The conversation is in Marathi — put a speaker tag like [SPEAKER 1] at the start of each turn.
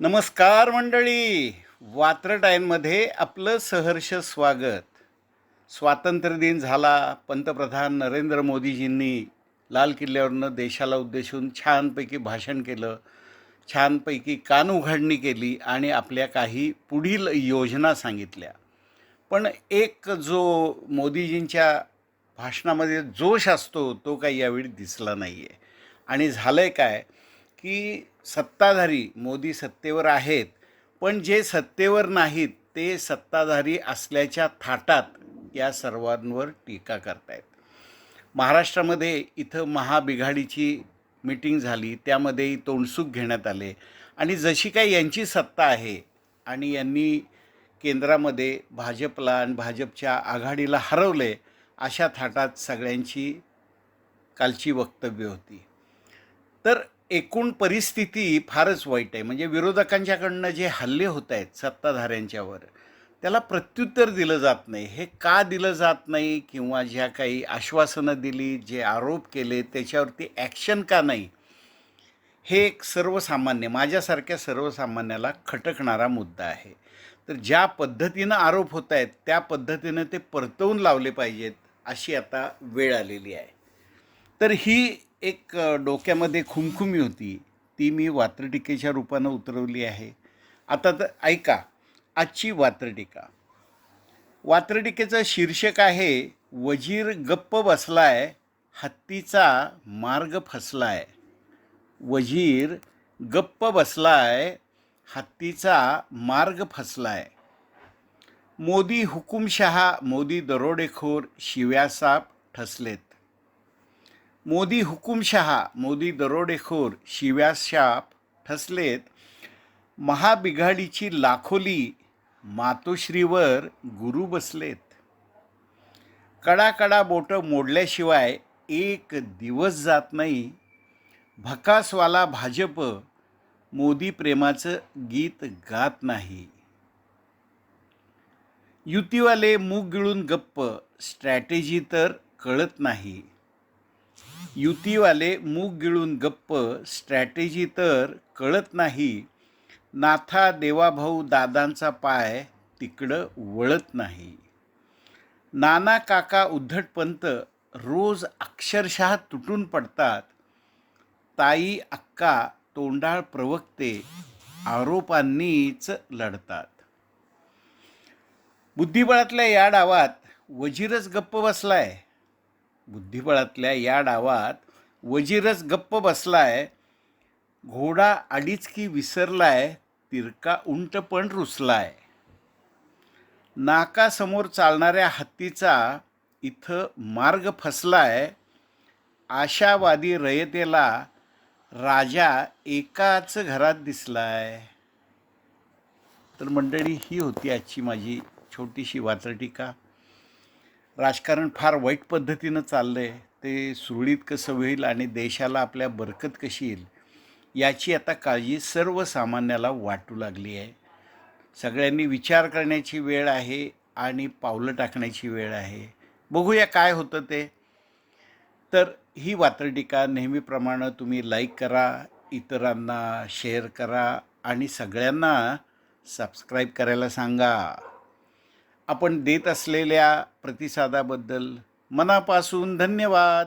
[SPEAKER 1] नमस्कार मंडळी. वात्रटाईनमध्ये आपलं सहर्ष स्वागत. स्वातंत्र्यदिन झाला. पंतप्रधान नरेंद्र मोदीजींनी लाल किल्ल्यावरनं देशाला उद्देशून छानपैकी भाषण केलं. छानपैकी कान उघडणी केली आणि आपल्या काही पुढील योजना सांगितल्या. पण एक जो मोदीजींच्या भाषणामध्ये जोश असतो तो काही यावेळी दिसला नाही आहे आणि झालं आहे काय की सत्ताधारी मोदी सत्तेवर आहेत पण जे सत्तेवर नाहीत ते सत्ताधारी असल्याच्या थाटात या सर्वांवर टीका करतायत. महाराष्ट्रामध्ये इथं महाबिघाडीची मीटिंग झाली त्यामध्येही तोंडसूक घेण्यात आले. आणि जशी काही यांची सत्ता आहे आणि यांनी केंद्रामध्ये भाजपला आणि भाजपच्या आघाडीला हरवले अशा थाटात सगळ्यांची कालची वक्तव्य होती. तर एकूण परिस्थिती फारच वाईट आहे. म्हणजे विरोधकांच्याकडनं जे हल्ले होत आहेत सत्ताधाऱ्यांच्यावर त्याला प्रत्युत्तर दिलं जात नाही. हे का दिलं जात नाही किंवा ज्या काही आश्वासनं दिली जे आरोप केले त्याच्यावरती ॲक्शन का नाही हे एक सर्वसामान्य माझ्यासारख्या सर्वसामान्याला खटकणारा मुद्दा आहे. तर ज्या पद्धतीनं आरोप होत आहेत त्या पद्धतीनं ते परतवून लावले पाहिजेत अशी आता वेळ आलेली आहे. तर ही एक डोक्यामध्ये खुमखुमी होती. ती मी वात्रटिकेच्या रूपानं उतरवली आहे. आता तर ऐका आजची वात्रटिका. वात्रटिकेचं शीर्षक आहे वजीर गप्प बसलाय हत्तीचा मार्ग फसलाय. वजीर गप्प बसलाय हत्तीचा मार्ग फसलाय. मोदी हुकुमशहा मोदी दरोडेखोर शिव्यासाप ठसलेत. मोदी हुकुमशहा मोदी दरोडेखोर शिव्याशाप ठसलेत. महाबिघाडीची लाखोली मातोश्रीवर गुरु बसलेत. कडाकडा बोटं मोडल्याशिवाय एक दिवस जात नाही. भकासवाला भाजप मोदी प्रेमाचं गीत गात नाही. युतीवाले मूग गिळून गप्प स्ट्रॅटेजी तर कळत नाही. युतीवाले मूग गिळून गप्प स्ट्रॅटेजी तर कळत नाही. नाथा देवाभाऊ दादांचा पाय तिकडं वळत नाही. नाना काका उद्धटपंत रोज अक्षरशः तुटून पडतात. ताई अक्का तोंडाळ प्रवक्ते आरोपांनीच लढतात. बुद्धिबळातल्या या डावात वजीरच गप्प बसलाय. बुद्धिबळातल्या या डावात वजीरच गप्प बसलाय घोडा अडीच की विसरलाय तिरका उंट पण रुसलाय. नाकासमोर चालणाऱ्या हत्तीचा इथं मार्ग फसलाय आशावादी रयतेला राजा एकाच घरात दिसलाय. तर मंडळी ही होती आजची माझी छोटीशी वात्रटिका राजकारण फार वाईट पद्धतीनं चाललं आहे ते सुरळीत कसं होईल आणि देशाला आपल्या बरकत कशी येईल याची आता काळजी सर्वसामान्याला वाटू लागली आहे. सगळ्यांनी विचार करण्याची वेळ आहे आणि पावलं टाकण्याची वेळ आहे. बघूया काय होतं ते. तर ही वात्रटिका नेहमीप्रमाणे तुम्ही लाईक करा इतरांना शेअर करा आणि सगळ्यांना सबस्क्राईब करायला सांगा. आपण देत असलेल्या प्रतिसादाबद्दल मनापासून धन्यवाद.